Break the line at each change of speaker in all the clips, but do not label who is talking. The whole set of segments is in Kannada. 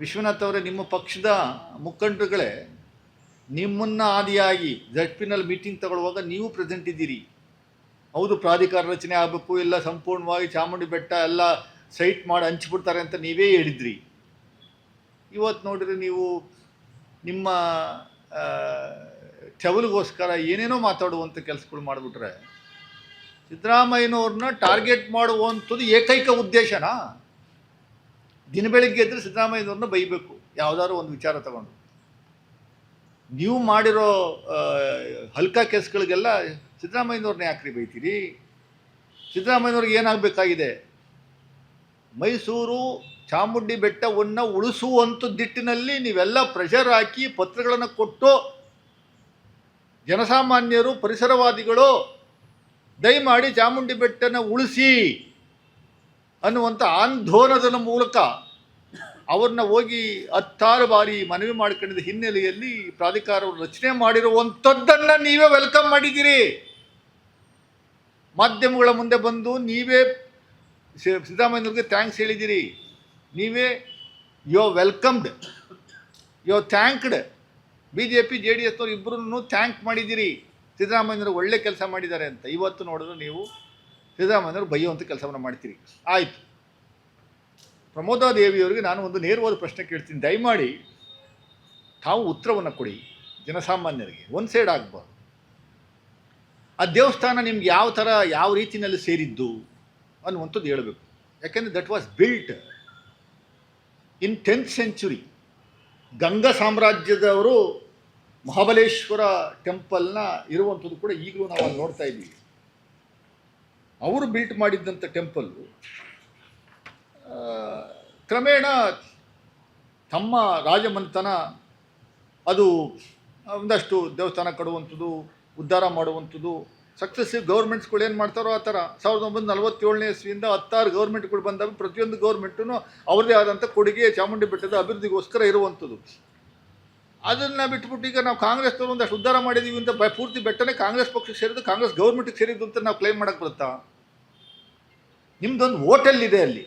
ವಿಶ್ವನಾಥ್ ಅವರೇ, ನಿಮ್ಮ ಪಕ್ಷದ ಮುಖಂಡರುಗಳೇ, ನಿಮ್ಮನ್ನು ಆದಿಯಾಗಿ ಜಡ್ ಪಿನಲ್ಲಿ ಮೀಟಿಂಗ್ ತಗೊಳ್ಳುವಾಗ ನೀವು ಪ್ರೆಸೆಂಟ್ ಇದ್ದೀರಿ. ಹೌದು, ಪ್ರಾಧಿಕಾರ ರಚನೆ ಆಗಬೇಕು, ಎಲ್ಲ ಸಂಪೂರ್ಣವಾಗಿ ಚಾಮುಂಡಿ ಬೆಟ್ಟ ಎಲ್ಲ ಸೈಟ್ ಮಾಡಿ ಹಂಚ್ಬಿಡ್ತಾರೆ ಅಂತ ನೀವೇ ಹೇಳಿದ್ರಿ. ಇವತ್ತು ನೋಡಿದ್ರೆ ನೀವು ನಿಮ್ಮ ಚವಲಿಗೋಸ್ಕರ ಏನೇನೋ ಮಾತಾಡುವಂಥ ಕೆಲಸಗಳು ಮಾಡಿಬಿಟ್ರೆ, ಸಿದ್ದರಾಮಯ್ಯನವ್ರನ್ನ ಟಾರ್ಗೆಟ್ ಮಾಡುವಂಥದ್ದು ಏಕೈಕ ಉದ್ದೇಶನಾ? ದಿನ ಬೆಳಿಗ್ಗೆ ಎದ್ದರೆ ಸಿದ್ದರಾಮಯ್ಯನವ್ರನ್ನ ಬೈಬೇಕು. ಯಾವುದಾದ್ರು ಒಂದು ವಿಚಾರ ತಗೊಂಡು. ನೀವು ಮಾಡಿರೋ ಹಲ್ಕಾ ಕೇಸ್ಗಳಿಗೆಲ್ಲ ಸಿದ್ದರಾಮಯ್ಯನವ್ರನ್ನ ಯಾಕ್ರಿ ಬೈತೀರಿ? ಸಿದ್ದರಾಮಯ್ಯನವ್ರಿಗೆ ಏನಾಗಬೇಕಾಗಿದೆ? ಮೈಸೂರು ಚಾಮುಂಡಿ ಬೆಟ್ಟವನ್ನು ಉಳಿಸುವಂಥ ದಿಟ್ಟಿನಲ್ಲಿ ನೀವೆಲ್ಲ ಪ್ರೆಷರ್ ಹಾಕಿ ಪತ್ರಗಳನ್ನು ಕೊಟ್ಟು ಜನಸಾಮಾನ್ಯರು, ಪರಿಸರವಾದಿಗಳು ದಯಮಾಡಿ ಚಾಮುಂಡಿ ಬೆಟ್ಟನ ಉಳಿಸಿ. ಅನ್ನುವಂಥ ಆಂದೋಲನದ ಮೂಲಕ ಅವ್ರನ್ನ ಹೋಗಿ ಹತ್ತಾರು ಬಾರಿ ಮನವಿ ಮಾಡ್ಕೊಂಡಿದ್ದ ಹಿನ್ನೆಲೆಯಲ್ಲಿ ಪ್ರಾಧಿಕಾರವನ್ನು ರಚನೆ ಮಾಡಿರುವಂಥದ್ದನ್ನು ನೀವೇ ವೆಲ್ಕಮ್ ಮಾಡಿದ್ದೀರಿ. ಮಾಧ್ಯಮಗಳ ಮುಂದೆ ಬಂದು ನೀವೇ ಸಿದ್ದರಾಮಯ್ಯವ್ರಿಗೆ ಥ್ಯಾಂಕ್ಸ್ ಹೇಳಿದ್ದೀರಿ. ನೀವೇ you are welcomed you are thanked B J P J D ಎಸ್ನವ್ರು ಇಬ್ಬರನ್ನು ಥ್ಯಾಂಕ್ ಮಾಡಿದ್ದೀರಿ. ಸಿದ್ದರಾಮಯ್ಯನವರು ಒಳ್ಳೆ ಕೆಲಸ ಮಾಡಿದ್ದಾರೆ ಅಂತ. ಇವತ್ತು ನೋಡಿದ್ರೆ ನೀವು ಸಿದ್ದರಾಮಯ್ಯನವರು ಬೈಯುವಂಥ ಕೆಲಸವನ್ನು ಮಾಡ್ತೀರಿ. ಆಯಿತು. ಪ್ರಮೋದಾದೇವಿಯವರಿಗೆ ನಾನು ಒಂದು ನೇರವಾದ ಪ್ರಶ್ನೆ ಕೇಳ್ತೀನಿ. ದಯಮಾಡಿ ತಾವು ಉತ್ತರವನ್ನು ಕೊಡಿ ಜನಸಾಮಾನ್ಯರಿಗೆ. ಒಂದು ಸೈಡ್ ಆಗಬಾರ್ದು. ಆ ದೇವಸ್ಥಾನ ನಿಮ್ಗೆ ಯಾವ ಥರ, ಯಾವ ರೀತಿಯಲ್ಲಿ ಸೇರಿದ್ದು ಅನ್ನುವಂಥದ್ದು ಹೇಳಬೇಕು. ಯಾಕೆಂದರೆ that was built in tenth century Ganga ಸಾಮ್ರಾಜ್ಯದವರು Mahabaleshwara ಟೆಂಪಲ್ನ ಇರುವಂಥದ್ದು ಕೂಡ ಈಗಲೂ ನಾವು ನೋಡ್ತಾ ಇದ್ದೀವಿ. ಅವರು ಬಿಲ್ಟ್ ಮಾಡಿದ್ದಂಥ ಟೆಂಪಲ್ಲು ಕ್ರಮೇಣ ತಮ್ಮ ರಾಜಮನೆತನ ಅದು ಒಂದಷ್ಟು ದೇವಸ್ಥಾನ ಕಡುವಂಥದ್ದು, ಉದ್ಧಾರ ಮಾಡುವಂಥದ್ದು ಸಕ್ಸಸ್ಸಿವ್ ಗೌರ್ಮೆಂಟ್ಸ್ಗಳು ಏನು ಮಾಡ್ತಾರೋ ಆ ಥರ. ಸಾವಿರದ ಒಂಬೈನೂರ ನಲವತ್ತೇಳನೇ ಇಸ್ವಿಯಿಂದ ಹತ್ತಾರು ಗೌರ್ಮೆಂಟ್ಗಳು ಬಂದಾಗ ಪ್ರತಿಯೊಂದು ಗೌರ್ಮೆಂಟೂ ಅವ್ರದ್ದೇ ಆದಂಥ ಕೊಡುಗೆ ಚಾಮುಂಡಿ ಬೆಟ್ಟದ ಅಭಿವೃದ್ಧಿಗೋಸ್ಕರ ಇರುವಂಥದ್ದು. ಅದನ್ನು ಬಿಟ್ಬಿಟ್ಟು ಈಗ ನಾವು ಕಾಂಗ್ರೆಸ್ನವ್ರು ಒಂದಷ್ಟು ಉದ್ಧಾರ ಮಾಡಿದ್ದೀವಿ ಅಂತ ಪೂರ್ತಿ ಬೆಟ್ಟನೇ ಕಾಂಗ್ರೆಸ್ ಪಕ್ಷಕ್ಕೆ ಸೇರಿದ್ದು, ಕಾಂಗ್ರೆಸ್ ಗೌರ್ಮೆಂಟಿಗೆ ಸೇರಿದ್ದು ಅಂತ ನಾವು ಕ್ಲೈಮ್ ಮಾಡೋಕ್ಕೆ ಬರುತ್ತಾ? ನಿಮ್ಮದೊಂದು ಇದೆ ಅಲ್ಲಿ.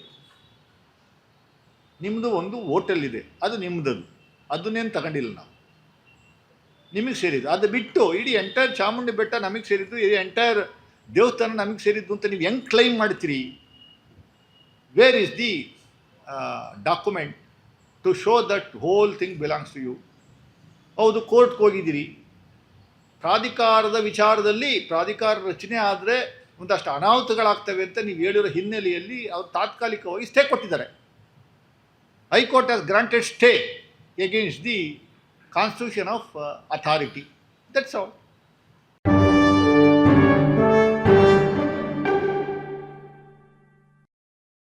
ನಿಮ್ಮದು ಒಂದು ಹೋಟೆಲ್ ಇದೆ ಅದು ನಿಮ್ಮದದು ಅದನ್ನೇನು ತಗೊಂಡಿಲ್ಲ ನಾವು. ನಿಮಗೆ ಸೇರಿದ್ದು. ಅದು ಬಿಟ್ಟು ಇಡೀ ಎಂಟೈರ್ ಚಾಮುಂಡಿ ಬೆಟ್ಟ ನಮಗೆ ಸೇರಿದ್ದು, ಇಡೀ ಎಂಟೈರ್ ದೇವಸ್ಥಾನ ನಮಗೆ ಸೇರಿದ್ದು ಅಂತ ನೀವು ಹೆಂಗೆ ಕ್ಲೈಮ್ ಮಾಡ್ತೀರಿ? Where is the document to show that whole thing belongs to you ಹೌದು, ಕೋರ್ಟ್ಗೆ ಹೋಗಿದ್ದೀರಿ. ಪ್ರಾಧಿಕಾರದ ವಿಚಾರದಲ್ಲಿ, ಪ್ರಾಧಿಕಾರ ರಚನೆ ಆದರೆ ಒಂದಷ್ಟು ಅನಾಹುತಗಳಾಗ್ತವೆ ಅಂತ ನೀವು ಹೇಳಿರೋ ಹಿನ್ನೆಲೆಯಲ್ಲಿ ಅವರು ತಾತ್ಕಾಲಿಕವಾಗಿ ಸ್ಟೇ ಕೊಟ್ಟಿದ್ದಾರೆ. High court has granted stay against the constitution of authority that's all